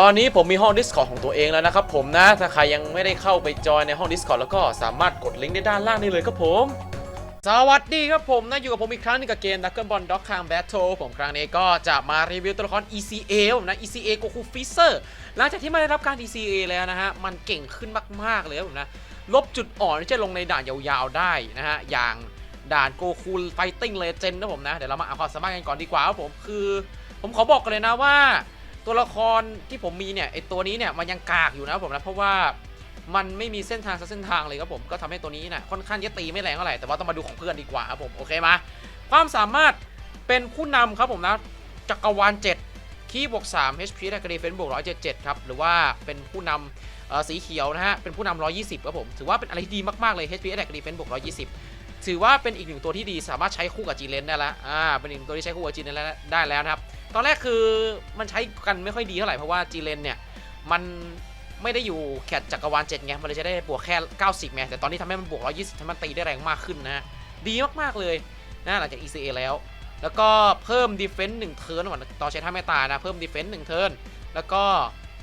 ตอนนี้ผมมีห้อง Discord ของตัวเองแล้วนะครับผมนะ ถ้าใครยังไม่ได้เข้าไปจอยในห้อง Discord แล้วก็สามารถกดลิงก์ได้ด้านล่างนี้เลยครับผม สวัสดีครับผมนะ อยู่กับผมอีกครั้งหนึงกับเกม d r a g o n Ball Dog Kang Battle ผมครั้งนี้ก็จะมารีวิวตัวละคร ECA ผมนะ ECA Goku Freezer หลังจากที่มาได้รับการ ECA แล้วนะฮะ มันเก่งขึ้นมาก ๆ เลยผมนะ ลบจุดอ่อนที่จะลงในด่านยาวๆได้นะฮะ อย่างด่าน Goku Fighting Legend นะผมนะ เดี๋ยวเรามาเอาความสามารถกันก่อนดีกว่าครับผม คือ ผมขอบอกกันเลยนะว่า ตัวละครที่ผมมีเนี่ยไอตัวนี้เนี่ยมันยังกากอยู่นะครับผมนะเพราะว่ามันไม่มีเส้นทางสักเส้นทางเลยครับผมก็ทำให้ตัวนี้นี่ยค่อนข้างจะตีไม่แรงเท่าไหร่แต่ว่าต้องมาดูของเพื่อนดีกว่าครับผมโอเคมาความสามารถเป็นผู้นำครับผมนะจักรวาล7คีบวก3 HP และกระดีเฟนบวก177ครับหรือว่าเป็นผู้นำเอ่อสีเขียวนะฮะเป็นผู้นำ120ครับผมถือว่าเป็นอะไรที่ดีมากๆเลย HP และกระดีเฟนบวก120 ถือว่าเป็นอีกหนึ่งตัวที่ดีสามารถใช้คู่กับจีเลนได้แล้วอ่าเป็นอีกหนึ่งตัวที่ใช้คู่กับจีเลนได้แล้วนะครับ ตอนแรกคือมันใช้กันไม่ค่อยดีเท่าไหร่ เพราะว่าจีเลนเนี่ย มันไม่ได้อยู่แคตจักรวาล7ไง มันเลยจะได้บวกแค่ 90ไงแต่ตอนนี้ทำให้มันบวก 120ทำให้มันตีได้แรงมากขึ้นนะฮะดีมากๆเลยนะหลังจาก ECA แล้ว แล้วก็เพิ่ม Defense 1เทิร์นก่อนตอนใช้ท่าไม่ตายนะ เพิ่ม Defense 1เทิร์นแล้วก็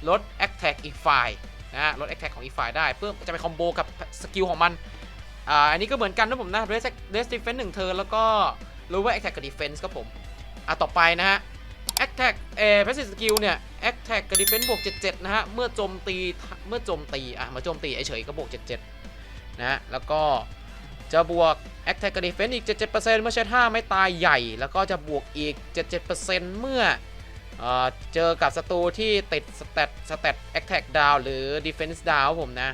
ลด Attack อีกฝ่ายนะลด Attack ของอีกฝ่ายได้ เพื่อจะไปคอมโบกับสกิลของมันอ่าอันนี้ก็เหมือนกันนะผมนะ Rest Rest Defense 1เทิร์นแล้วก็ Lower Attack กับ Defense ครับผมอะต่อไปนะฮะ Attack เอ่อ Passive Skill เนี่ย Attack กับ Defense บวก77 นะฮะ เมื่อโจมตีเมื่อโจมตี อะมาโจมตีเฉยๆก็บวก 77 นะฮะ แล้วก็จะบวก Attack กับ Defense อีก 77%เมื่อใช้ท่าไม่ตายใหญ่ แล้วก็จะบวกอีก 77%เมื่อเอ่อเจอกับศัตรูที่ติดสเตตสเตต Attack Down หรือ Defense Down ครับผมนะ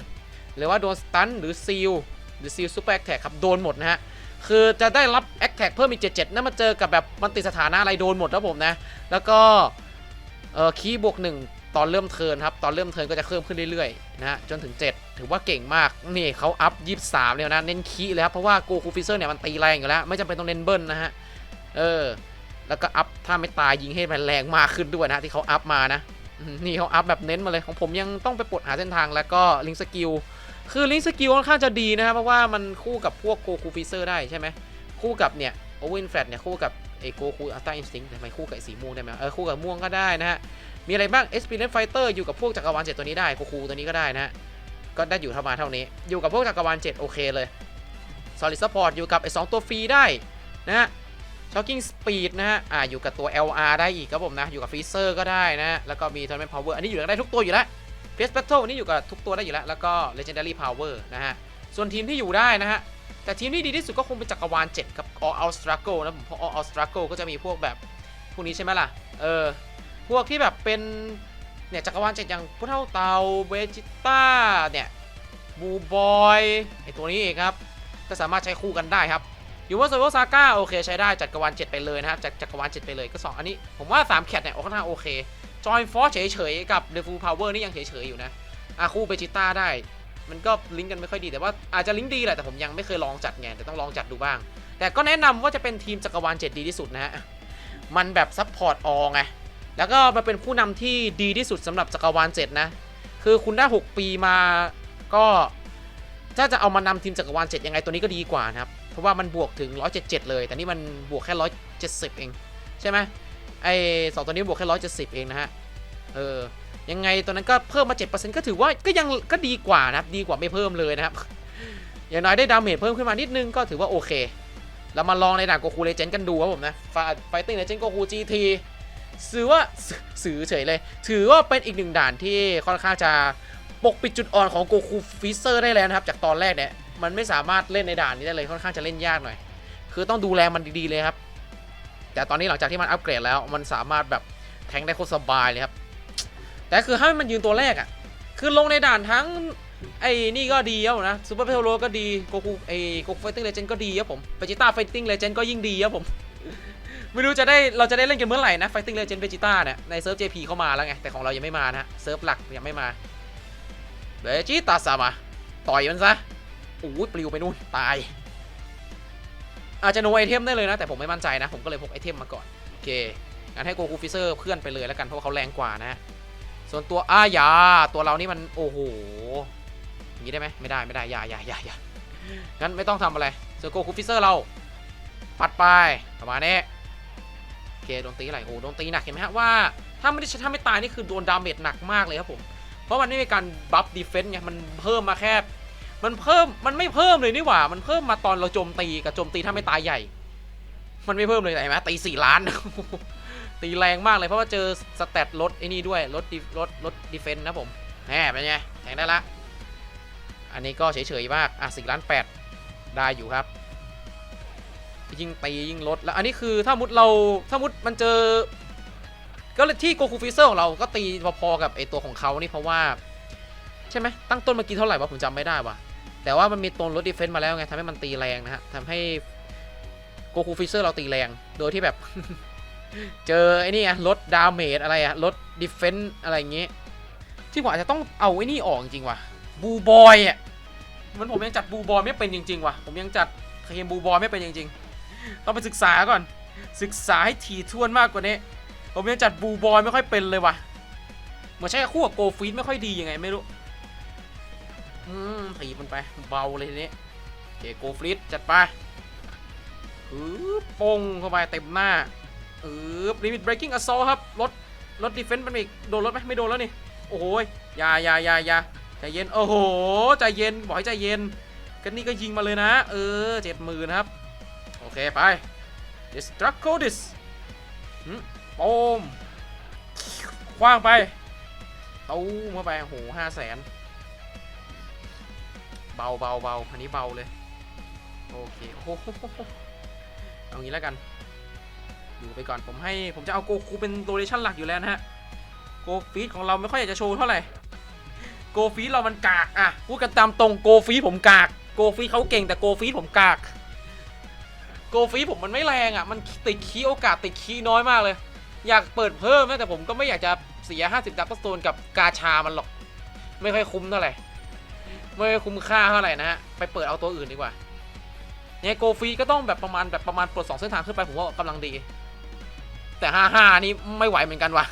หรือว่าโดน Stun หรือ Seal หรือ Seal Super Attack ครับ โดนหมดนะฮะ คือจะได้รับ a อ t a c เพิ่มอีก 77นั่นมาเจอกับแบบมันติดสถานะอะไรโดนหมดครับผมนะ แล้วก็เออคีย์บวกหนึ่งตอนเริ่มเทินครับ ตอนเริ่มเทินก็จะเพิ่มขึ้นเรื่อยๆนะจนถึง 7 ถือว่าเก่งมาก นี่เขาอัพ23เลยนะ เน้นคีย์เลยครับ เพราะว่าโกคูฟิเซอร์เนี่ยมันตีแรงอยู่แล้ว ไม่จำเป็นต้องเน้นเบิ้ลนะฮะ เออ แล้วก็อัพถ้าไม่ตายยิงให้มันแรงมากขึ้นด้วยนะที่เขาอัพมานะ นี่เขาอัพแบบเน้นมาเลยของผมยังต้องไปปลดหาเส้นทางแล้วก็ลิงสกิล คือลิงสกิลค่อนข้างจะดีนะครับ เพราะว่ามันคู่กับพวกโกคูฟิเซอร์ได้ใช่ไหมคู่กับเนี่ยโอเวนแฟลตเนี่ยคู่กับไอโกคูอัลต้าอินสติ้งทำไมคู่กับสีม่วงได้ไหมเออคู่กับม่วงก็ได้นะฮะมีอะไรบ้างเอสพีเลนไฟเตอร์อยู่กับพวกจักรวาลเจ็ดตัวนี้ได้โกคูตัวนี้ก็ได้นะฮะก็ได้อยู่เท่ามาเท่านี้ อยู่กับพวกจักรวาลเจ็ดโอเคเลยซอลิดซัพพอร์ตอยู่กับไอสองตัวฟรีได้นะฮะช็อ k กิ้งสปีดนะฮะ อ่า อยู่กับตัว LR ได้อีกครับผมนะ อยู่กับฟรีเซอร์ก็ได้นะฮะแล้วก็มีทอร์เมนพาวเวอร์ อันนี้อยู่ได้ทุกตัวอยู่แล้ว เฟสแบทเทิลนี่อยู่กับทุกตัวได้อยู่แล้ว แล้วก็เลเจนดารี่พาวเวอร์นะฮะ ส่วนทีมที่อยู่ได้นะฮะ แต่ทีมที่ดีที่สุดก็คงเป็นจักรวาล7กับ All Out Struggle นะผมเพราะ All Out Struggle ก็จะมีพวกแบบพวกนี้ใช่ไหมล่ะ เออ พวกที่แบบเป็นเนี่ยจักรวาล7อย่างพุทเท่าเตาเวจิต้าเนี่ยบูบอยไอตัวนี้เองครับ ก็สามารถใช้คู่กันได้ครับอยู่ว่าโซโลซาก้าโอเคใช้ได้จักรวาล7ไปเลยนะครับจากจักรวาล7ไปเลยก็ 2 อันนี้ ผมว่า 3 แคทเนี่ยค่อนข้างโอเค จอยฟอร์เฉยๆ กับเดฟูพาวเวอร์นี่ยังเฉยๆ อยู่นะอาคู่เบจิต้าได้ มันก็ลิงก์กันไม่ค่อยดีแต่ว่าอาจจะลิงก์ดีแหละแต่ผมยังไม่เคยลองจัดไงแต่ต้องลองจัดดูบ้าง แต่ก็แนะนำว่าจะเป็นทีมจักรวาล7ดีที่สุดนะฮะมันแบบซัพพอร์ตออไงแล้วก็มาเป็นผู้นำที่ดีที่สุดสำหรับจักรวาล7นะคือคุณได้ 6 ปีมาก็ถ้าจะเอามานำทีมจักรวาล7ยังไงตัวนี้ก็ดีกว่านะครับเพราะว่ามันบวกถึง 177 เลย แต่นี่มันบวกแค่ 170 เองใช่ไหม ไอ้สองตัวนี้บวกแค่170เจ็ดสิบเองนะฮะ เออ ยังไงตัวนั้นก็เพิ่มมา7%ก็ถือว่าก็ยังก็ดีกว่านะครับดีกว่าไม่เพิ่มเลยนะครับ อย่างน้อยได้ดาเมจเพิ่มขึ้นมานิดนึงก็ถือว่าโอเค เรามาลองในด่านโกคูเลเจนด์กันดูครับผมนะไฟติ้งเลเจนด์โกคู GT ถือว่าสื่อเฉยเลย ถือว่าเป็นอีกหนึ่งด่านที่ค่อนข้างจะปกปิดจุดอ่อนของโกคูฟิเซอร์ได้แล้วนะครับ จากตอนแรกเนี่ยมันไม่สามารถเล่นในด่านนี้ได้เลยค่อนข้างจะเล่นยากหน่อย คือต้องดูแลมันดีๆเลยครับ แต่ตอนนี้หลังจากที่มันอัปเกรดแล้วมันสามารถแบบแทงได้โคตรสบายเลยครับ แต่คือให้มันยืนตัวแรกอะ่ะ คือลงในด่านทั้งไอ้นี่ก็ดีครับนะซูเปอร์เพลโลก็ดีโกคูไอ้โกคูไฟติ้งเลเจนก็ดีครับผมเ e จิต้าไฟติ้งเลเจนก็ยิ่งดีครับผม ไม่รู้จะได้เราจะได้เล่นกันเมื่อไหร่นะไฟติ้งเลเจนเ e จิต้าเนี่ยในเซิร์ฟ JP เข้ามาแล้วไง แต่ของเรายังไม่มานะฮะเซิร์ฟหลักยังไม่มาเ e จิต้าซามาต่อยมันซะโอ้ยปลิวไปนู่นตาย อาจจะโนไอเทมได้เลยนะแต่ผมไม่มั่นใจนะ ผมก็เลยพกไอเทมมาก่อนโอเคงั้นให้โกคูฟิเซอร์เพื่อนไปเลยแล้วกันเพราะว่าเขาแรงกว่านะส่วนตัวอายาตัวเรานี่มันโอ้โหอย่างนี้ได้ไหมไม่ได้ไม่ได้ยายายายางั้นไม่ต้องทำอะไรเซอร์โกคูฟิเซอร์เรา ปัดไปประมาณนี้โอเคโดนตีอะไรโอ้โดนตีหนักเห็นไหมฮะว่าถ้าไม่ได้ถ้าไม่ตายนี่คือโดนดาเมจหนักมากเลยครับผมเพราะมันไม่มีการบัฟดีเฟนต์ไงมันเพิ่มมาแค่ มันเพิ่มมันไม่เพิ่มเลยนี่หว่า มันเพิ่มมาตอนเราโจมตีกับโจมตีถ้าไม่ตายใหญ่ มันไม่เพิ่มเลยเห็นไหมตีสี่ล้าน ตีแรงมากเลยเพราะว่าเจอสเตตลดไอ้นี่ด้วยลดดิลดลดดีเฟนต์นะผมแหมเป็นไงแทงได้ละ อันนี้ก็เฉยๆมากอะสี่ล้านแปดได้อยู่ครับ ยิ่งตียิ่งลดแล้วอันนี้คือถ้ามุดเราถ้ามุดมันเจอ ก็เลยที่โกคูฟิเซอร์ของเราก็ตีพอๆกับไอตัวของเขานี่เพราะว่า ใช่ไหมตั้งต้นเมื่อกี้เท่าไหร่วะผมจำไม่ได้ว่ะ แต่ว่ามันมีตัวลดดีเฟนต์มาแล้วไงทำให้มันตีแรงนะฮะทำให้โกคูฟิเซอร์เราตีแรง โดยที่แบบ เจอไอ้นี่ไงลดดาเมจอะไรอะลดดีเฟนต์อะไรอย่างงี้ที่ผมอาจจะต้องเอาไอ้นี่ออกจริงว่ะบูบอยอะมันผมยังจัดบูบอยไม่เป็นจริง ๆ ว่ะ ผมยังจัดเคมบูบอยไม่เป็นจริง ๆ ต้องไปศึกษาก่อน ศึกษาให้ถี่ถ้วนมากกว่านี้ ผมยังจัดบูบอยไม่ค่อยเป็นเลยว่ะเหมือนใช้คู่กับโกฟีดไม่ค่อยดียังไงไม่รู้ อืมถีบมันไปเบาเลยทีนี้เคโกฟีดจัดไปอือปงเข้าไปเต็มหน้าอือลิมิตเบรกิ้งอ s ซครับลดลดดีเฟนต์มันอีกโดนลดไหมไม่โดนแล้วนี่ โอ้โหยยายายายาใจเย็น โอ้โห ใจเย็นบอกให้ใจเย็น กันนี่ก็ยิงมาเลยนะ เออเจ็ดหมื่นครับ โอเค ไป destructo this หืมโปมคว้างไปตู้มเข้าไปโอ้โหห้าแสน เบาเบาเบาอันนี้เบาเลย โอเคโอ้โหเอางี้แล้วกัน อยู่ไปก่อนผมให้ผมจะเอาโกคูเป็นโรเ t ชั่นหลักอยู่แล้วนะฮะ โกฟีดของเราไม่ค่อยอยากจะโชว์เท่าไหร่ โกฟีดเรามันกากอะพูดกันตามตรงโกฟีดผมกาก โกฟีดเขาเก่งแต่โกฟีดผมกาก โกฟีดผมมันไม่แรงอะ มันติดคีย์โอกาสติดคีย์น้อยมากเลย อยากเปิดเพิ่มนะแต่ผมก็ไม่อยากจะเสีย 50ดับเบิลสโตนกับกาชามันหรอก ไม่ค่อยคุ้มเท่าไหร่ ไม่คุ้มค่าเท่าไหร่นะฮะไปเปิดเอาตัวอื่นดีกว่าเนี่ยโกฟีก็ต้องแบบประมาณแบบประมาณปลดสองเส้นทางขึ้นไปผมว่ากำลังดี แต่55นี่ไม่ไหวเหมือนกันว่ะ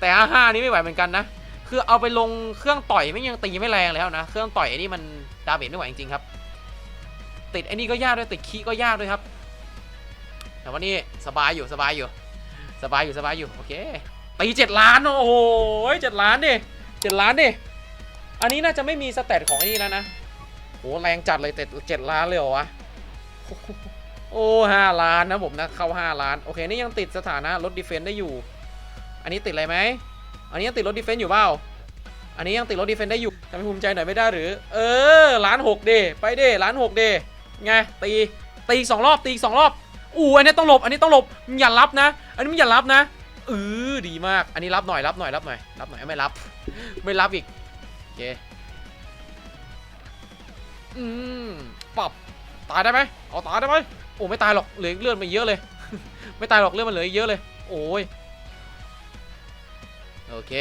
แต่55นี่ไม่ไหวเหมือนกันนะคือเอาไปลงเครื่องต่อยไม่ยังตีไม่แรงแล้วนะเครื่องต่อยไอ้นี่มันดาเมจไม่ไหวจริงๆครับ ติดไอ้นี่ก็ยากด้วยติดคีก็ยากด้วยครับ แต่ว่านี่สบายอยู่สบายอยู่ สบายอยู่สบายอยู่โอเคตีเจ็ดล้านโอ้โหเจ็ดล้านดิเจ็ดล้านดิ อันนี้น่าจะไม่มีสเตตของไอ้นี่แล้วนะโอ้แรงจัดเลยแต่เจ็ดล้านเลยเหรอวะ โอ้ห้าล้านนะผมนะเข้าห้าล้าน โอเค นี่ยังติดสถานะลดดีเฟนต์ได้อยู่ อันนี้ติดอะไรไหม อันนี้ยังติดลดดีเฟนต์อยู่เปล่า อันนี้ยังติดลดดีเฟนต์ได้อยู่ทำให้ภูมิใจหน่อยไม่ได้หรือ เออล้านหกเดไปเดล้านหกเดไงตีตีสองรอบตีสองรอบอู้อันนี้ต้องหลบ อันนี้ต้องหลบอย่ารับนะ อันนี้มึงอย่ารับนะเออดีมาก อันนี้รับหน่อยรับหน่อยรับหน่อยรับหน่อยไม่รับ ไม่รับอีก เค อืมปรับตายได้ไหมเอาตายได้ไหมโอ้ไม่ตายหรอกเหลือเลือดมาเยอะเลย ไม่ตายหรอกเลือดมันเหลือเยอะเลย โอ้ยโอเค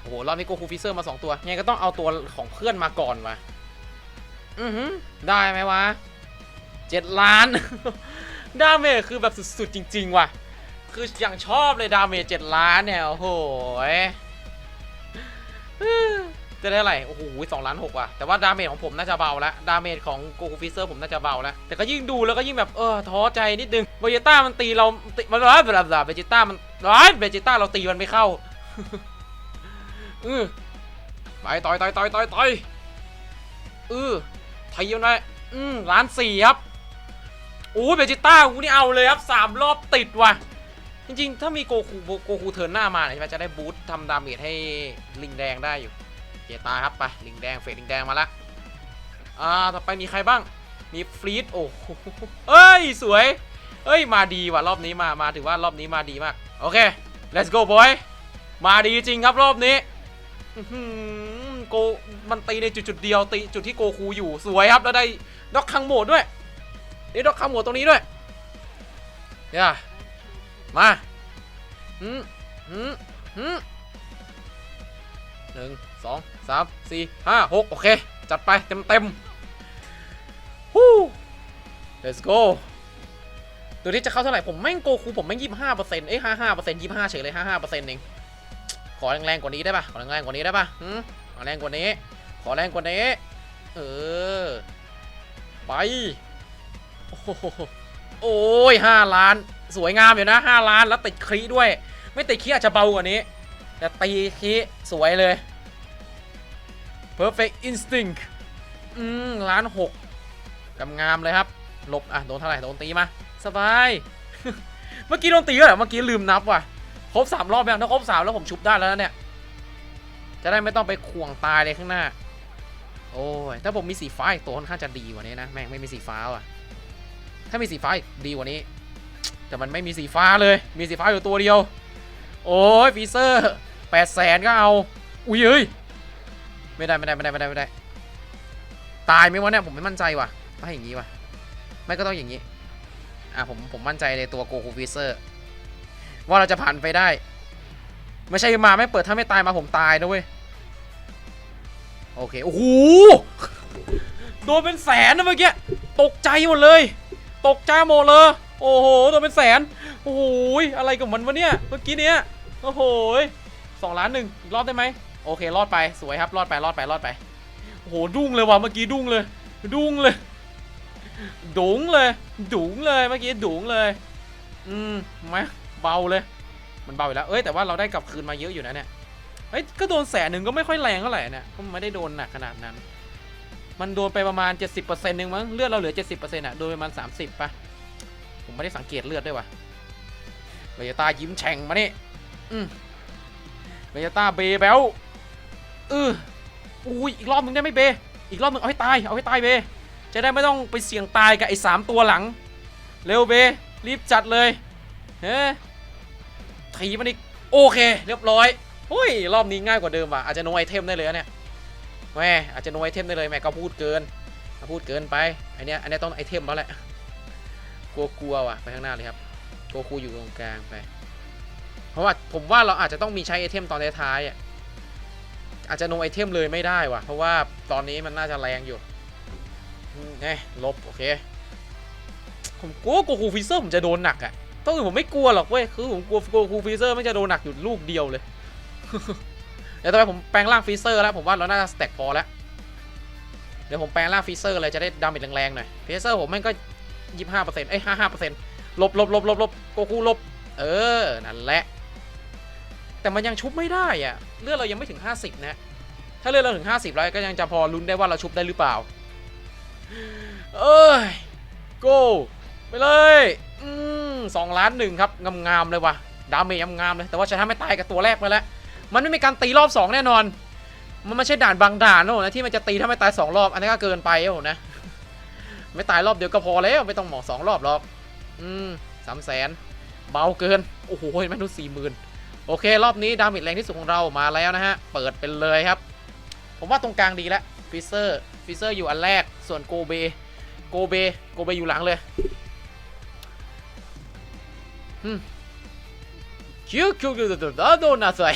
โอ้โหรอบนี้โกคูฟิเซอร์มาสองตัวไงก็ต้องเอาตัวของเพื่อนมาก่อนวะอือหือได้ไหมวะเจ็ดล้าน ดาเมจคือแบบสุดๆจริง ๆ ว่ะ คืออย่างชอบเลยดาเมจเจ็ดล้านเนี่ย โอ้โหย จะได้อะไรโอ้โหสองล้านหกว่ะ แต่ว่าดาเมจของผมน่าจะเบาแล้ว ดาเมจของโกคูฟิเซอร์ผมน่าจะเบาแล้ว แต่ก็ยิ่งดูแล้วก็ยิ่งแบบ เออ ท้อใจนิดนึงเวเจต้ามันตีเราตีมันร้ายแบบแบบเวเจต้ามันร้ายเวเจต้าเราตีมันไม่เข้าอือไปต่อยต่อยต่อยต่อยต่อยอือไทยยังไงอืมล้านสี่ครับโอ้ยเบจิต้ากูนี่เอาเลยครับสามรอบติดว่ะจริงๆ ถ้ามีโกคูโกคูเทิร์นหน้ามาเนี่ยใช่ไหมจะได้บูสต์ทำดาเมจให้ลิงแดงได้อยู่ เจตาครับไปลิงแดงเฟดลิงแดงมาละอ่าต่อไปมีใครบ้างมีฟรีดโอ้โหเอ้ยสวยเอ้ยมาดีว่ะรอบนี้มามาถือว่ารอบนี้มาดีมากโอเค let's go boy มาดีจริงครับรอบนี้โกมันตีในจุดจุดๆเดียวตีจุดที่โกคูอยู่สวยครับแล้วได้ด็อกคังโหมดด้วยนี่ด็อกคำหัวตรงนี้ด้วยเนี่ยมาหืมหืมหืมหนึ่งสอง สามสี่ห้าหกโอเค จัดไปเต็มเต็มฮู้ let's go ตัวนี้จะเข้าเท่าไหร่ ผมแม่งโกคูผมแม่งยี่สิบห้าเปอร์เซ็นต์เอ้ยห้าห้าเปอร์เซ็นต์ยี่สิบห้าเฉยเลยห้าห้าเปอร์เซ็นต์เอง ขอแรงๆกว่านี้ได้ปะขอแรงๆกว่านี้ได้ปะหืมขอแรงกว่านี้ ขอแรงกว่านี้ เออ ไป โอ้ยห้าล้าน สวยงามอยู่นะห้าล้านแล้วติดครีด้วย ไม่ตีคีอาจจะเบากว่านี้ แต่ตีคีสวยเลย perfect instinct อืมล้านหกกำงามเลยครับหลบอะโดนเท่าไหร่โดนตีมาสบาย เมื่อกี้โดนตีเหรอเมื่อกี้ลืมนับว่ะครบสามรอบแล้วถ้าครบสามแล้วผมชุบได้แล้วเนี่ย จะได้ไม่ต้องไปข่วงตายเลยข้างหน้า โอ้ยถ้าผมมีสีฟ้าอีกตัวค่อนข้างจะดีกว่านี้นะแม่งไม่มีสีฟ้าว่ะ ถ้ามีสีฟ้าอีกดีกว่านี้ แต่มันไม่มีสีฟ้าเลย มีสีฟ้าอยู่ตัวเดียว โอ้ยฟีเซอร์แปดแสนก็เอา อุ้ยเอ้ย ไม่ได้ไม่ได้ไม่ได้ไม่ได้ไม่ได้ ตายไหมวะเนี่ยผมไม่มั่นใจว่ะต้องให้อย่างนี้ว่ะ ไม่ก็ต้องอย่างนี้ อะผมผมมั่นใจในตัวโกคูฟีเซอร์ ว่าเราจะผ่านไปได้ ไม่ใช่มาไม่เปิดถ้าไม่ตายมาผมตายนะเว้ย โอเค โอ้โห โดนเป็นแสนนะเมื่อกี้ ตกใจหมดเลย ตกใจหมดเลย โอ้โห โดนเป็นแสน โอ้โห อะไรกับมันวะเนี่ย เมื่อกี้เนี้ย โอ้โหสองล้านหนึ่งอีกรอบได้ไหม โอเครอดไปสวยครับรอดไปรอดไปรอดไปโอ้โหดุ้งเลยว่ะเมื่อกี้ดุ้งเลย ดุ้งเลยดุ้งเลยดุ้งเลยเมื่อกี้ดุ้งเลย อืมมาเบาเลย มันเบาอยู่แล้วเอ้ยแต่ว่าเราได้กลับคืนมาเยอะอยู่นะเนี่ยเฮ้ยก็โดนแสนหนึ่งก็ไม่ค่อยแรงเท่าไหร่เนี่ยก็ไม่ได้โดนหนักขนาดนั้น มันโดนไปประมาณ 70%นึงมั้งเลือดเราเหลือ 70%อะโดนไปประมาณ 30ปะผมไม่ได้สังเกตเลือดด้วยว่ะเบยต้ายิ้มแฉ่งมานี่อืมเบยต้าเบแบล เอออุ้ยอีกรอบมึงได้ไหมเบ อีกรอบมึงเอาให้ตาย เอาให้ตายเบ จะได้ไม่ต้องไปเสี่ยงตายกับไอ้สามตัวหลัง เร็วเบ รีบจัดเลย เฮ้ทีมันอีก โอเค เรียบร้อยเฮ้ย รอบนี้ง่ายกว่าเดิมว่ะ อาจจะโนไอเทมได้เลยเนี่ย แม่อาจจะโนไอเทมได้เลยแม่ก็พูดเกิน พูดเกินไปอันเนี้ยอันเนี้ยต้องไอเทมแล้วแหละ กลัวกลัวว่ะ ไปข้างหน้าเลยครับโกคูอยู่ตรงกลางไป เพราะว่าผมว่าเราอาจจะต้องมีใช้ไอเทมตอนท้ายๆอะ อาจจะโนไอเทมเลยไม่ได้ว่ะ เพราะว่าตอนนี้มันน่าจะแรงอยู่ไงลบ โอเค ผมกลัวโกคูฟิเซอร์ผมจะโดนหนักอะต้องอื่นผมไม่กลัวหรอกเว้ย คือผมกลัวโกคูฟิเซอร์ไม่จะโดนหนักอยู่ลูกเดียวเลย เดี๋ยวต่อไปผมแปลงร่างฟีเซอร์แล้ว ผมว่าเราน่าจะสแต็กพอแล้ว เดี๋ยวผมแปลงร่างฟีเซอร์เลยจะได้ดาเมจแรงๆหน่อยฟีเซอร์ผมแม่งก็ยี่สิบห้าเปอร์เซ็นต์เอ้ยห้าห้าเปอร์เซ็นต์ลบลบลบลบลบโกคูลบ เออ นั่นแหละ แต่มันยังชุบไม่ได้อะเลือดเรายังไม่ถึง 50 นะ ถ้าเลือดเราถึง 50 แล้วก็ยังจะพอลุ้นได้ว่าเราชุบได้หรือเปล่า เอ้ยโกไปเลยอืมสองล้านหนึ่งครับงามๆเลยว่ะดาเมจงามๆเลยแต่ว่าจะทำให้ตายกับตัวแรกไปแล้วมันไม่มีการตีรอบ 2 แน่นอน มันไม่ใช่ด่านบางด่านนะผมนะที่มันจะตีถ้าไม่ตาย 2 รอบ อันนี้ก็เกินไปนะผมนะ ไม่ตายรอบเดียวก็พอแล้วไม่ต้องหมอสองรอบหรอก อืมสามแสนเบาเกิน โอ้โหแม่นุสี่หมื่น โอเค รอบนี้ดาเมจแรงที่สุดของเรามาแล้วนะฮะ เปิดไปเลยครับ ผมว่าตรงกลางดีแล้วฟิเซอร์ฟิเซอร์อยู่อันแรก ส่วนโกเบ โกเบ โกเบอยู่หลังเลยคิวคิวคิวคิวโดนนะใส่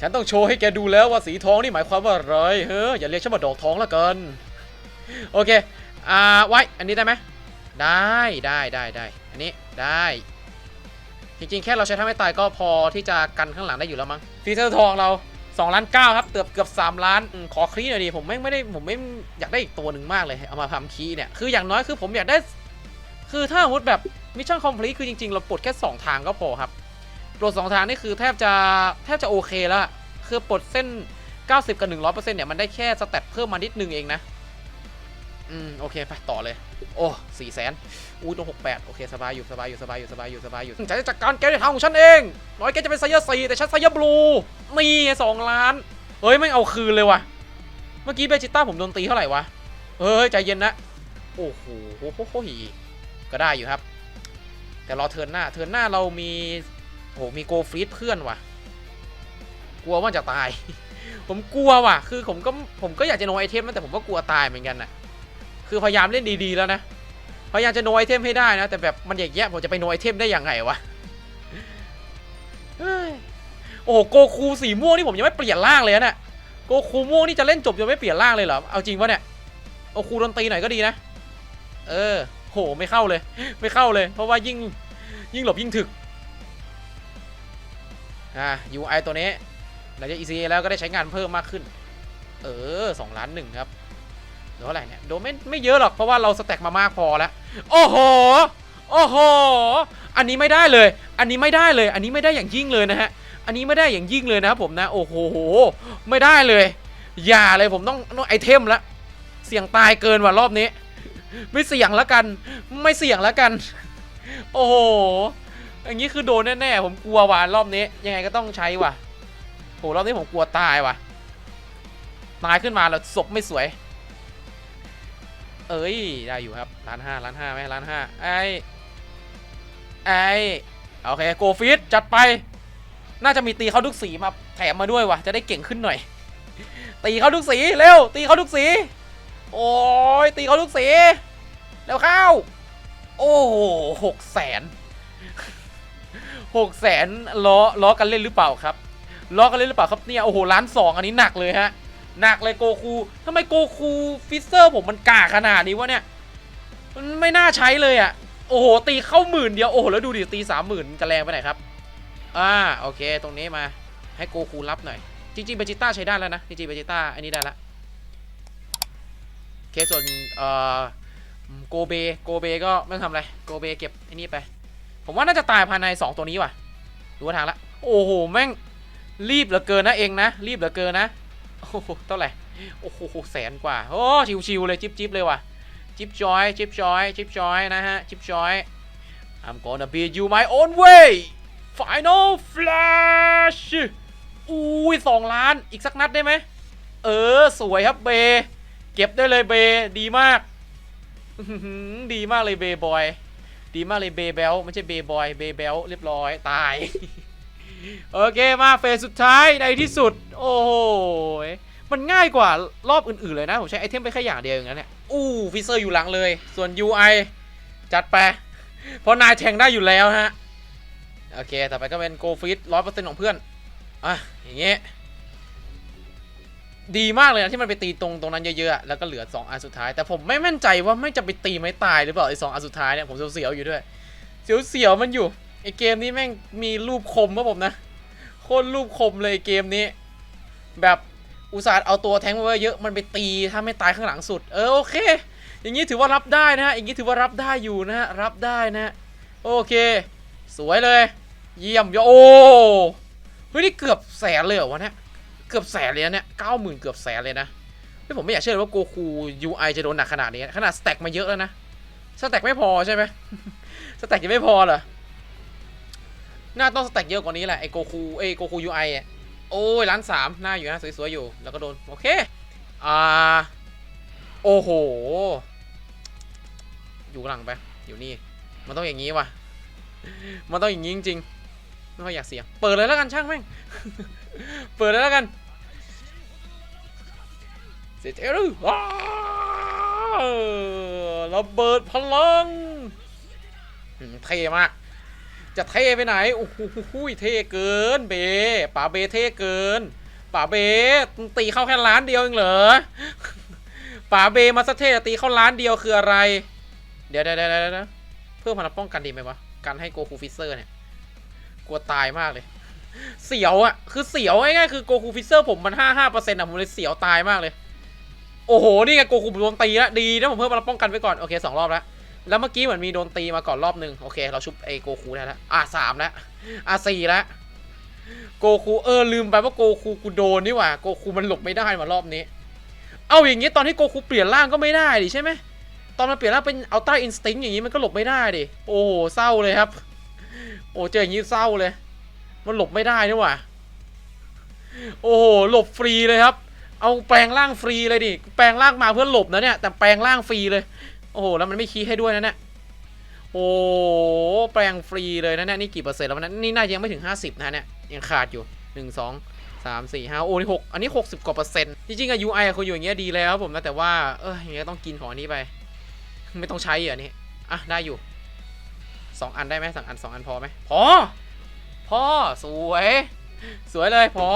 ฉันต้องโชว์ให้แกดูแล้วว่าสีทองนี่หมายความว่าอะไร เฮ้ยอย่าเรียกฉันว่าดอกทองล้วกัน โอเค อ่า ไว้ อันนี้ได้ไหม ได้ ได้ ได้ ได้ อันนี้ ได้ จริงๆ แค่เราใช้ทำให้ตายก็พอที่จะกันข้างหลังได้อยู่แล้วมั้งฟีเซอร์ทองเรา2ล้าน9ครับเกือบเกือบ3ล้านอขอคีหน่อยดิผมไม่ไม่ได้ผมไม่อยากได้อีกตัวหนึ่งมากเลยเอามาทำคีเนี่ยคืออย่างน้อยคือผมอยากได้ คือถ้าสมมติแบบมิชชั่นคอมพลีทคือจริงๆ เราปลดแค่ 2 ทางก็พอครับปลด2ทางนี่คือแทบจะแทบจะโอเคแล้วคือปลดเส้น 90 กับ 100%เนี่ยมันได้แค่สเตตเพิ่มมานิดนึงเองนะ อืมโอเคไปต่อเลย โอ้สี่แสนอู้ตรงหกแปดโอเคสบายอยู่สบายอยู่สบายอยู่สบายอยู่สบายอยู่ฉันจะจัดการแกในทางของฉันเอง น้อยแกจะเป็นไซยาสี่แต่ฉันไซยาบลูนี่สองล้านเฮ้ยไม่เอาคืนเลยว่ะ เมื่อกี้เบจิต้าผมโดนตีเท่าไหร่วะเฮ้ยใจเย็นนะโอ้โหโหโหหีก็ได้อยู่ครับ แต่รอเทิร์นหน้าเทิร์นหน้าเรามีโหมีโกฟรีดเพื่อนว่ะ กลัวว่าจะตาย ผมกลัวว่ะ คือผมก็ผมก็อยากจะโนไอเทมนะแต่ผมก็กลัวตายเหมือนกันน่ะ คือพยายามเล่นดีๆแล้วนะ พยายามจะโนไอเทมให้ได้นะ แต่แบบมันอย่างเงี้ยผมจะไปโนไอเทมได้ยังไงวะโอ้โกคูสีม่วงนี่ผมยังไม่เปลี่ยนร่างเลยนะเนี่ยโกคูม่วงนี่จะเล่นจบยังไม่เปลี่ยนร่างเลยเหรอ เอาจริงวะเนี่ย โอคูดนตรีหน่อยก็ดีนะ เออ โหไม่เข้าเลย ไม่เข้าเลย เพราะว่ายิ่งยิ่งหลบยิ่งถึก อ่า UI ตัวนี้หลังจาก ECA แล้วก็ได้ใช้งานเพิ่มมากขึ้น เออสองล้านหนึ่งครับ หรือว่าอะไรเนี่ยโดนไม่ไม่เยอะหรอกเพราะว่าเราสแต็กมามากพอแล้วโอ้โหโอ้โหอันนี้ไม่ได้เลย อันนี้ไม่ได้เลย อันนี้ไม่ได้อย่างยิ่งเลยนะฮะอันนี้ไม่ได้อย่างยิ่งเลยนะครับผมนะโอ้โหไม่ได้เลย อย่าเลยผมต้องต้องไอเทมละเสี่ยงตายเกินว่ะรอบนี้ ไม่เสี่ยงแล้วกัน ไม่เสี่ยงแล้วกัน โอ้โหอย่างนี้คือโดนแน่ๆผมกลัวว่ะรอบนี้ ยังไงก็ต้องใช้ว่ะโหรอบนี้ผมกลัวตายว่ะตายขึ้นมาแล้วศพไม่สวย เอ้ย ได้อยู่ครับล้านห้าล้านห้าไหมล้านห้าไอ้ไอ้โอเคโกฟิตจัดไป น่าจะมีตีเขาทุกสีมาแถมมาด้วยวะจะได้เก่งขึ้นหน่อย ตีเขาทุกสีเร็ว ตีเขาทุกสี โอ้ยตีเขาทุกสีเร็วเข้า โอ้โหหกแสนหกแสนล้อล้อกันเล่นหรือเปล่าครับล้อกันเล่นหรือเปล่าครับเนี่ยโอ้โหล้านสองอันนี้หนักเลยฮะ หนักเลยโกคูทำไมโกคูฟิสเซอร์ผมมันกาขนาดนี้วะเนี่ย มันไม่น่าใช้เลยอะ โอ้โห ตีเข้าหมื่นเดียว โอ้โห แล้วดูดิ ตีสามหมื่นจะแรงไปไหนครับ อ่า โอเค ตรงนี้มา ให้โกคูรับหน่อย จริงๆเบจิต้าใช้ได้แล้วนะ จริงๆเบจิต้าอันนี้ได้ละโอเค ส่วนเอ่อโกเบ โกเบก็ไม่ทำอะไร โกเบเก็บไอ้นี่ไป ผมว่าน่าจะตายภายใน 2 ตัวนี้ว่ะ ดูว่าทางละ โอ้โห แม่งรีบเหลือเกินนะเองนะ รีบเหลือเกินนะ โอ้โหเท่าไหร่ โอ้โหแสนกว่า โอ้ชิวๆเลยจิ๊บจิบเลยว่ะ จิ๊บจอย จิ๊บจอย จิ๊บจอยนะฮะ จิ๊บจอย I'm gonna be you my own way Final Flash อุ้ยสองล้าน อีกสักนัดได้ไหม เออ สวยครับเบ เก็บได้เลยเบ ดีมาก ดีมากเลยเบบอย ดีมากเลยเบเบลไม่ใช่เบบอย เบเบลเรียบร้อย ตาย โอเคมาเฟสสุดท้ายในที่สุด โอ้โหมันง่ายกว่ารอบอื่นๆเลยนะ ผมใช้ไอเทมไปแค่อย่างเดียวอย่างนั้นเนี่ยอู้ฟิเซอร์อยู่หลังเลย ส่วน UI จัดไป เพราะนายแทงได้อยู่แล้วฮะ โอเค ต่อไปก็เป็นโกฟิตร้อยเปอร์เซ็นต์ของเพื่อน อะ อย่างเงี้ยดีมากเลยนะที่มันไปตีตรงตรงนั้นเยอะๆ แล้วก็เหลือ 2 อันสุดท้าย แต่ผมไม่มั่นใจว่าไม่จะไปตีไม่ตายหรือเปล่าไอ้สองอันสุดท้ายเนี่ยผมเสียวๆอยู่ด้วย เสียวๆมันอยู่ ไอเกมนี้แม่งมีรูปคมครับผมนะ โคตรรูปคมเลยเกมนี้ แบบอุตส่าห์เอาตัวแทงมาไว้เยอะมันไปตีถ้าไม่ตายข้างหลังสุด เออโอเค อย่างนี้ถือว่ารับได้นะฮะอย่างนี้ถือว่ารับได้อยู่นะฮะรับได้นะโอเค สวยเลย เยี่ยมยอโอ้เฮ้ยนี่เกือบแสนเลยเหรอวะเนี่ยเกือบแสนเลยนะเนี่ยเก้าหมื่นเกือบแสนเลยนะเฮ้ยผมไม่อยากเชื่อเลยว่าโกคู UI จะโดนหนักขนาดนี้ขนาดสแต็กมาเยอะแล้วนะสแต็กไม่พอใช่ไหมสแต็กยังไม่พอเหรอ น่าต้องสแต็กเยอะกว่านี้แหละไอโกคูไอโกคูยูไออะโอ้ยล้านสามหน้าอยู่นะสวยๆอยู่ แล้วก็โดน โอเค อ่า โอ้โห อยู่หลังไป อยู่นี่ มันต้องอย่างนี้ว่ะ มันต้องอย่างนี้จริงๆ ไม่ค่อยอยากเสียง เปิดเลยแล้วกันช่างแม่ง เปิดเลยแล้วกันเสร็จแล้วว้าระเบิดพลังเท่มาก จะเท่ไปไหนโอ้โหเท่เกินเบป๋าเบเท่เกินป๋าเบตีเข้าแค่ล้านเดียวเองเหรอป๋าเบมาสเท่ตีเข้าล้านเดียวคืออะไร เดี๋ยวเดี๋ยวเดี๋ยวเพิ่มพลังป้องกันดีไหมวะกันให้โกคูฟิเซอร์เนี่ยกลัวตายมากเลย เสียวอะคือเสียวง่ายๆคือโกคูฟิเซอร์ผมมันห้าห้าเปอร์เซ็นต์อะผมเลยเสียวตายมากเลย โอ้โหนี่ไงโกคูโดนตีแล้วดีนะผมเพิ่มพลังป้องกันไปก่อนโอเคสองรอบแล้ว แล้วเมื่อกี้เหมือนมีโดนตีมาก่อนรอบหนึ่งโอเค เราชุบไอโกคูได้แล้วอะสามแล้วอะสี่แล้วโกคูเออลืมไปว่าโกคูกูโดนนี่หว่าโกคูมันหลบไม่ได้มารอบนี้ เอาอย่างงี้ตอนที่โกคูเปลี่ยนร่างก็ไม่ได้ดิใช่ไหมตอนมันเปลี่ยนร่างเป็นอัลต้าอินสติ้งอย่างงี้มันก็หลบไม่ได้ดิโอ้โหเศร้าเลยครับ โอ้เจออย่างงี้เศร้าเลย มันหลบไม่ได้นี่หว่าโอ้โหหลบฟรีเลยครับ เอาแปลงร่างฟรีเลยดิแปลงร่างมาเพื่อหลบนะเนี่ยแต่แปลงร่างฟรีเลย โอ้โห แล้วมันไม่คีย์ให้ด้วยนะเนี่ยโอ้แปลงฟรีเลยนะเนี่ยนี่กี่เปอร์เซ็นต์แล้วนะนี่น่าจะยังไม่ถึง 50 นะเนี่ยยังขาดอยู่ 1 2 3 4 5โอ้นี่6อันนี้ 60 กว่าเปอร์เซ็นต์จริงๆอะ UI อะคุณอยู่อย่างเงี้ยดีแล้วครับผมนะแต่ว่าเอออย่างเงี้ยต้องกินของอันนี้ไป ไม่ต้องใช้เหรอนี่อะได้อยู่ 2 อันได้ไหมสองอัน 2 อันพอไหมพอพอสวย สวยเลยพอ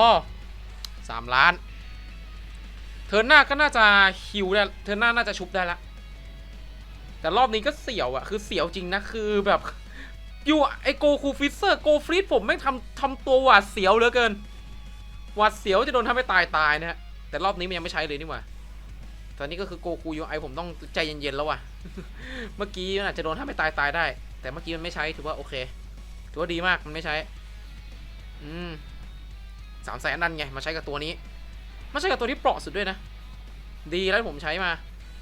3 ล้านเทินหน้าก็น่าจะฮิวได้เทินหน้าน่าจะชุบได้ละ แต่รอบนี้ก็เสียวอะคือเสียวจริงนะคือแบบอยู่ไอโกคูฟิเซอร์โกฟรีดผมแม่งทำทำตัวหวาดเสียวเหลือเกินหวาดเสียวจะโดนทำให้ตายตายนะฮะแต่รอบนี้มันยังไม่ใช้เลยนี่หว่าตอนนี้ก็คือโกคูยูไอผมต้องใจเย็นๆแล้วว่ะ เมื่อกี้มันอาจจะโดนทำให้ตายตายได้ แต่เมื่อกี้มันไม่ใช้ถือว่าโอเคถือว่าดีมากมันไม่ใช้ อืมสามแสนนั่นไงมาใช้กับตัวนี้มาใช้กับตัวที่เปราะสุดด้วยนะ ดีแล้วผมใช้มา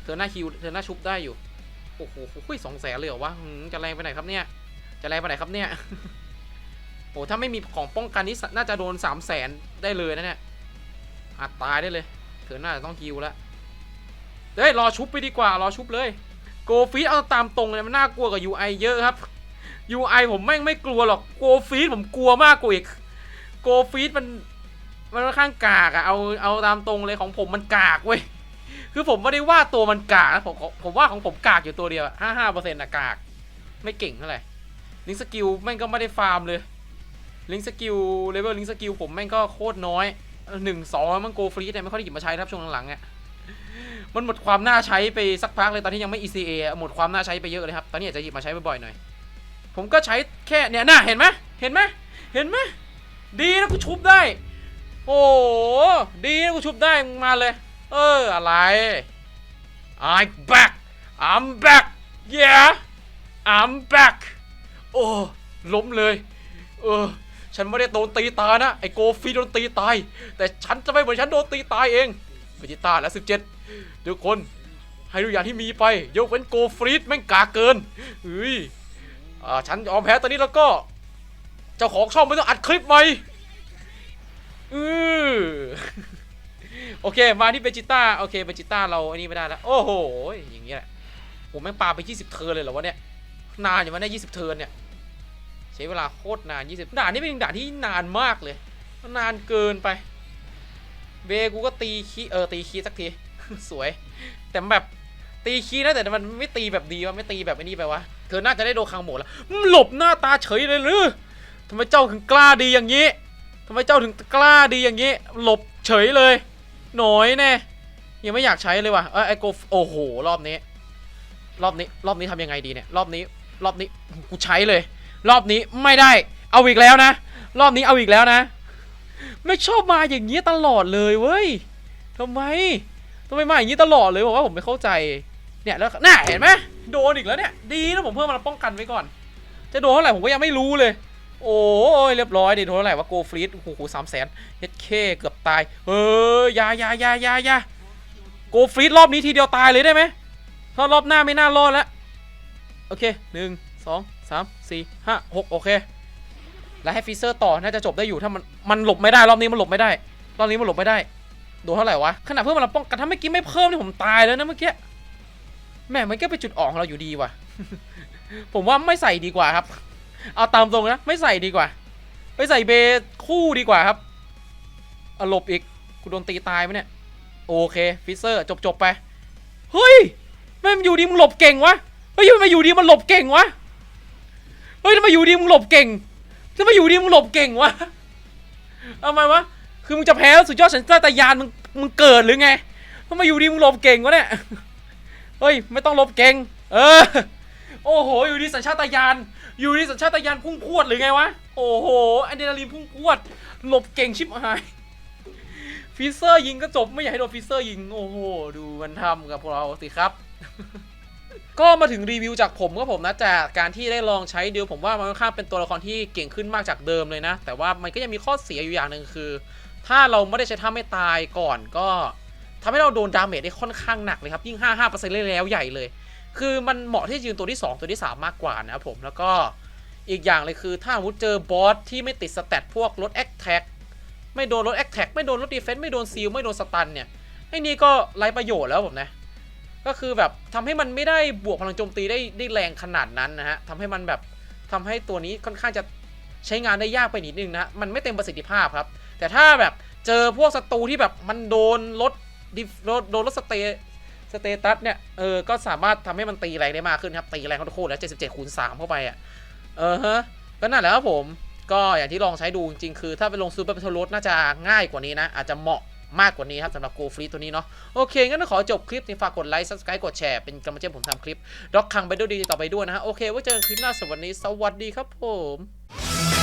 เธอหน้าคิวเธอหน้าชุบได้อยู่ โอ้โหสองแสนเลยเหรอวะจะแรงไปไหนครับเนี่ย จะแรงไปไหนครับเนี่ย โอ้ถ้าไม่มีของป้องกันนี่น่าจะโดนสามแสนได้เลยนะเนี่ยอาจตายได้เลยเธอน่าจะต้องคิวแล้วเฮ้ยรอชุบไปดีกว่ารอชุบเลยโกฟีเอาตามตรงเลยมันน่ากลัวกว่า UI เยอะครับ UI ผมแม่งไม่กลัวหรอกโกฟีผมกลัวมากกว่าอีกโกฟีมันมันค่อนข้างกากอะเอาเอาตามตรงเลยของผมมันกากเว้ย คือผมไม่ได้ว่าตัวมันกากนะผมผมว่าของผมกากอยู่ตัวเดียวห้าห้าเปอร์เซ็นต์อะกาก ไม่เก่งเท่าไหร่ลิงสกิลแม่งก็ไม่ได้ฟาร์มเลยลิงสกิลเลเวลลิงสกิลผมแม่งก็โคตรน้อยหนึ่งสองมันโกฟรีเนี่ยไม่ค่อยได้หยิบมาใช้ครับช่วงหลังๆเนี่ยมันหมดความน่าใช้ไปสักพักเลยตอนที่ยังไม่ ECA หมดความน่าใช้ไปเยอะเลยครับ ตอนนี้อาจจะหยิบมาใช้บ่อยๆหน่อย ผมก็ใช้แค่เนี่ยน่ะเห็นไหมเห็นไหมเห็นไหมดีนะกูชุบได้ โอ้ดีนะกูชุบได้มาเลย เอออะไร I'm back I'm back yeah I'm back โอ้ล้มเลย เออ ฉันไม่ได้โดนตีตายนะ ไอโกฟีโดนตีตาย แต่ฉันจะไม่เหมือนฉันโดนตีตายเองเวจิต้าและ17 ทุกคนให้ทุกอย่างที่มีไปยกเว้นโกฟรีดแม่งกาเกินเฮ้ยอ่าฉันยอมแพ้ตอนนี้แล้วก็ เจ้าของช่องไม่ต้องอัดคลิปใหม่อือ โอเค มาที่เบจิต้า โอเคเบจิต้าเราอันนี้ไม่ได้แล้ว โอ้โห อย่างเงี้ยแหละผมแม่งปาไป 20 เทิร์นเลยเหรอวะเนี่ย นานอยู่วะเนี่ย20 เทิร์นเนี่ย ใช้เวลาโคตรนาน 20 ด่านนี้เป็นด่านที่นานมากเลย นานเกินไป เบกูก็ตีคีเออตีคีสักที สวย แต่แบบตีคีนะแต่มันไม่ตีแบบดีวะไม่ตีแบบไอ้นี่ไปวะ เธอน่าจะได้โดนคังโหมดแล้วหลบหน้าตาเฉยเลยหรือทำไมเจ้าถึงกล้าดีอย่างนี้ทำไมเจ้าถึงกล้าดีอย่างนี้ หลบเฉยเลย หน่อยแน่ยังไม่อยากใช้เลยว่ะเออไอโกโอ้โหรอบนี้ รอบนี้รอบนี้ทำยังไงดีเนี่ย รอบนี้ รอบนี้กูใช้เลย รอบนี้ไม่ได้ เอาอีกแล้วนะ รอบนี้เอาอีกแล้วนะ ไม่ชอบมาอย่างนี้ตลอดเลยเว้ยทำไมทำไมมาอย่างนี้ตลอดเลยบอกว่าผมไม่เข้าใจ เนี่ยแล้วน่าเห็นไหมโดนอีกแล้วเนี่ย ดีนะผมเพิ่มมาป้องกันไว้ก่อน จะโดนเท่าไหร่ผมก็ยังไม่รู้เลย โอ้ยเรียบร้อยดิโดนเท่าไหร่ว่าโกฟรีดโอ้โหสามแสนเฮ็ดเคเกือบตายเฮ้ยยายายายายาโกฟรีดรอบนี้ทีเดียวตายเลยได้ไหมถ้ารอบหน้าไม่น่ารอดแล้วโอเคหนึ่งสองสามสี่ห้าหกโอเค แล้วให้ฟีเซอร์ต่อน่าจะจบได้อยู่ถ้ามันมันหลบไม่ได้รอบนี้มันหลบไม่ได้ รอบนี้มันหลบไม่ได้โดนเท่าไหร่วะขนาดเพิ่มมาป้องกันถ้าเมื่อกี้ไม่เพิ่มนี่ผมตายแล้วนะเมื่อกี้แม่มันก็เป็นจุดอ่อนของเราอยู่ดีว่ะ ผมว่าไม่ใส่ดีกว่าครับ เอาตามตรงนะ ไม่ใส่ดีกว่า ไปใส่เบคู่ดีกว่าครับเอาหลบอีกกูโดนตีตายไหมเนี่ย โอเคฟิเซอร์จบจบไป เฮ้ยแม่มันอยู่ดีมึงหลบเก่งวะ เฮ้ยทำไมอยู่ดีมันหลบเก่งวะ เฮ้ยทำไมอยู่ดีมึงหลบเก่งทำไมอยู่ดีมึงหลบเก่งวะทำไมวะ คือมึงจะแพ้สุดยอดสัญชาตญาณมึงมึงเกิดหรือไงทำไมอยู่ดีมึงหลบเก่งวะเนี่ย เฮ้ย ไม่ต้องหลบเก่ง เออ โอ้โห อยู่ดีสัญชาตญาณ อยู่ดีสัญชาตญาณพุ่งพรวดหรือไงวะ โอ้โหอะดรีนาลีนพุ่งพรวด หลบเก่งชิบหายฟิเซอร์ยิงก็จบไม่อยากให้โดนฟิเซอร์ยิง โอ้โห ดูมันทำกับพวกเราสิครับ ก็มาถึงรีวิวจากผมครับผมนะจากการที่ได้ลองใช้เดียวผมว่ามันค่อนข้างเป็นตัวละครที่เก่งขึ้นมากจากเดิมเลยนะ แต่ว่ามันก็ยังมีข้อเสียอยู่อย่างหนึ่งคือ ถ้าเราไม่ได้ใช้ท่าไม่ตายก่อนก็ทำให้เราโดนดาเมจได้ค่อนข้างหนักเลยครับยิ่ง 5 5%เลยแล้วใหญ่เลย คือมันเหมาะที่ยืนตัวที่ 2 ตัวที่ 3 มากกว่านะครับผมแล้วก็อีกอย่างเลยคือถ้าสมมติเจอบอสที่ไม่ติดสแตทพวกลดแอคแท็กไม่โดนลดแอคแท็กไม่โดนลดดีเฟนส์ไม่โดนซีลไม่โดนสตันเนี่ยไอ้นี่ก็ไร้ประโยชน์แล้วผมนะก็คือแบบทำให้มันไม่ได้บวกพลังโจมตีได้ได้แรงขนาดนั้นนะฮะทำให้มันแบบทำให้ตัวนี้ค่อนข้างจะใช้งานได้ยากไปนิดนึงนะมันไม่เต็มประสิทธิภาพครับ แต่ถ้าแบบเจอพวกศัตรูที่แบบมันโดนลดดิฟโดนโดนลดสเต สเตตัสเนี่ย เออ ก็สามารถทำให้มันตีแรงได้มากขึ้นครับ ตีแรงโคตรแล้ว 77คูณ3เข้าไปอะ เออฮะ ก็นั่นแหละครับผม ก็อย่างที่ลองใช้ดูจริงๆ คือถ้าไปลงซูเปอร์เปโทรสน่าจะง่ายกว่านี้นะ อาจจะเหมาะมากกว่านี้ครับสำหรับโกฟรีตัวนี้เนาะโอเค งั้นก็ขอจบคลิปนี้ฝากกดไลค์ subscribe กดแชร์เป็นกำลังใจผมทำคลิปด็อกคังไปด้วยดีต่อไปด้วยนะฮะโอเคไว้เจอกันคลิปหน้าสวัสดีสวัสดีครับผม